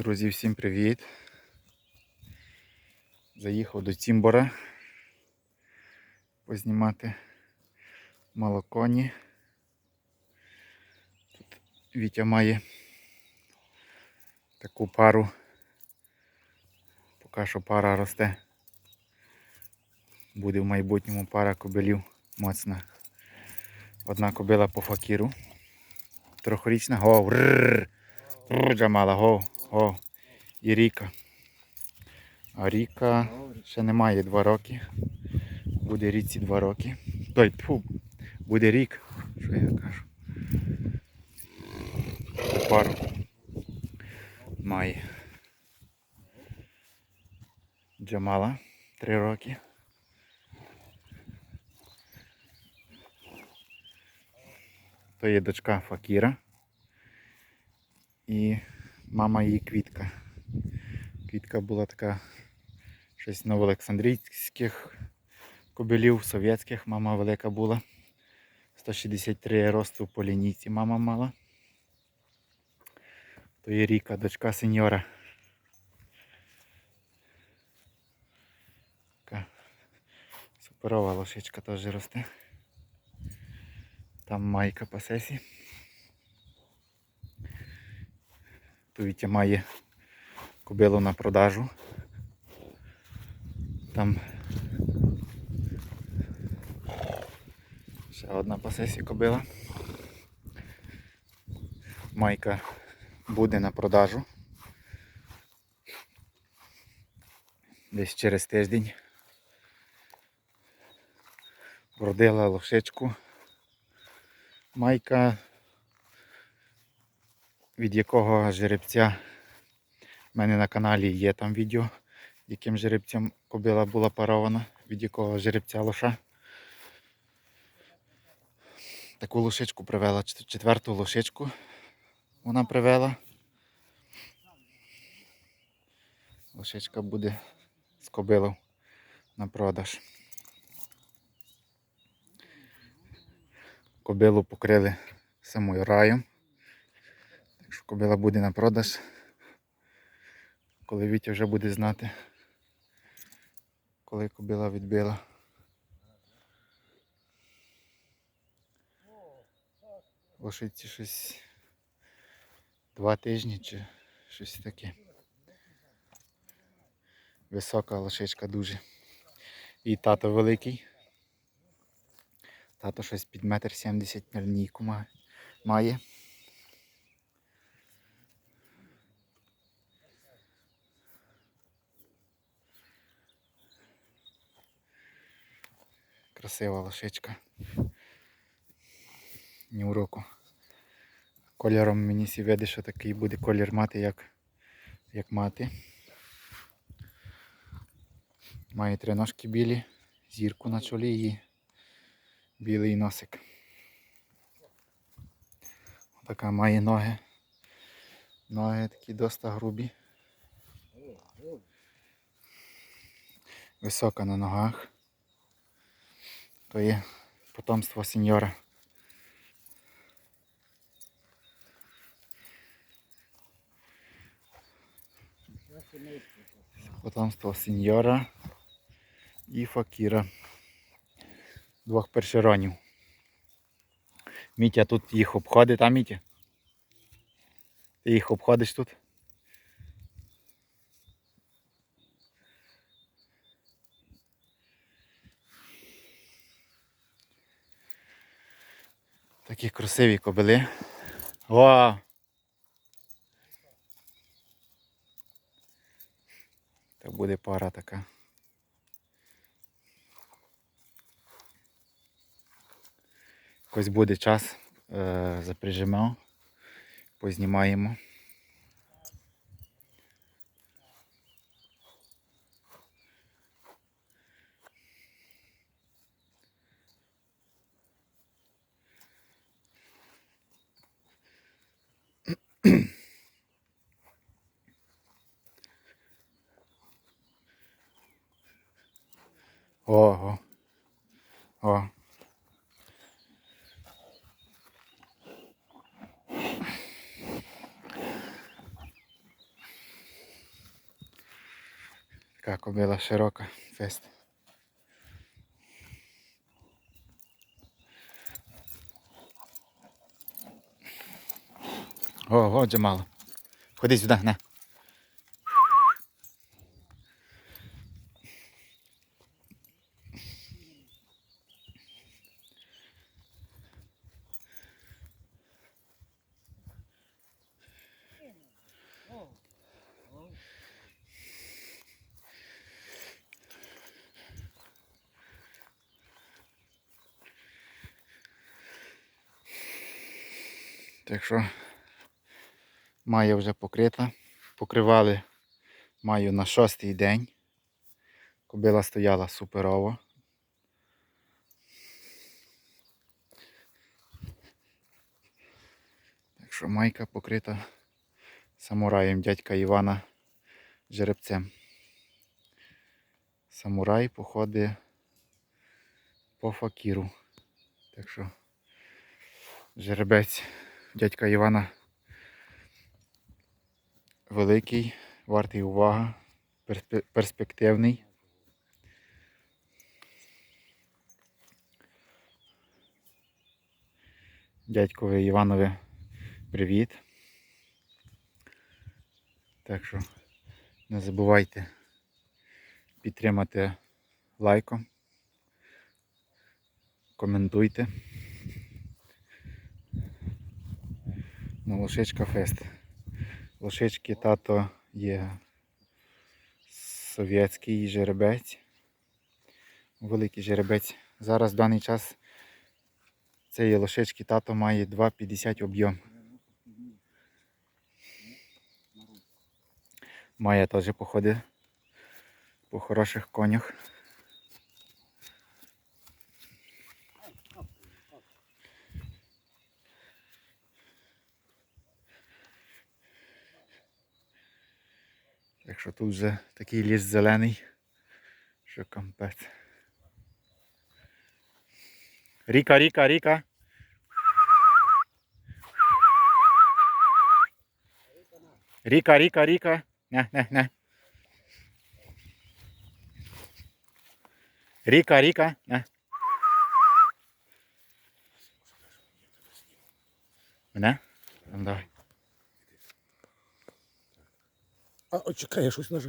Друзі, всім привіт! Заїхав до Тімбора познімати молоконі. Тут Вітя має таку пару. Поки що пара росте. Буде в майбутньому пара кобилів моцна. Одна кобила по факіру. Трьохрічна. Го, рррр. Рррр, Джамала, го, го. І Ріка. А Ріка ще немає два роки. Буде ріці два роки. Той, тьфу, буде рік. Що я кажу? Пару має. Джамала три роки. То є дочка Факіра. І мама її квітка. Квітка була така щось новоолександрійських кобилів, совєтських. Мама велика була. 163 росту по лінійці мама мала. То є Ріка, дочка сеньора. Така суперова лошичка теж росте. Там майка пасесі. То має кобилу на продажу. Там ще одна пасесі кобила. Майка буде на продажу. Десь через тиждень. Вродила лошичку. Майка, від якого жеребця в мене на каналі є там відео, яким жеребцем кобила була парована, від якого жеребця лоша. Таку лошичку привела, четверту лошичку вона привела. Лошичка буде з кобилою на продаж. Кобилу покрили самою раєм. Що кобила буде на продаж. Коли Вітя вже буде знати, коли кобила відбила. Лошиці щось два тижні чи щось таке. Висока лошичка дуже. І тато великий. Тато щось під метр сімдесят на лінійку має. Красива лошичка. Ні уроку. Кольором мені сі види, що такий буде колір мати, як, як мати. Має три ножки білі, зірку на чолі і білий носик. Така має ноги. Ноги такі доста грубі. Висока на ногах. То є потомство сеньора. Потомство сеньора і факіра. Двох першеронів. Мітя тут їх обходить, а Мітя? Ти їх обходиш тут? Такі красиві кобили. Вау! Та буде пара така. Якось буде час, е, запряжемо, познімаємо. О. Така кобила широка, фест. О, отже мало. Ходи сюди, на. Так що Майя вже покрита. Покривали маю на шостий день. Кобила стояла суперово. Так що майка покрита самураєм дядька Івана жеребцем. Самурай походить по факіру. Так що жеребець дядька Івана великий, вартий уваги, перспективний. Дядькові Іванові привіт. Так що не забувайте підтримати лайком, коментуйте. На Лошичка Фест. Лошички тато є совєтський жеребець. Великий жеребець. Зараз в даний час цієї лошички тато має 2,50 об'єм. Має теж походить по хороших конях. Тут вже такий ліс зелений, що кампець. Ріка, ріка, ріка. Ріка, ріка, ріка. Не, не, не. Ріка, ріка, не. Мене? Ну, давай. А, о, чекай, я щось нажав.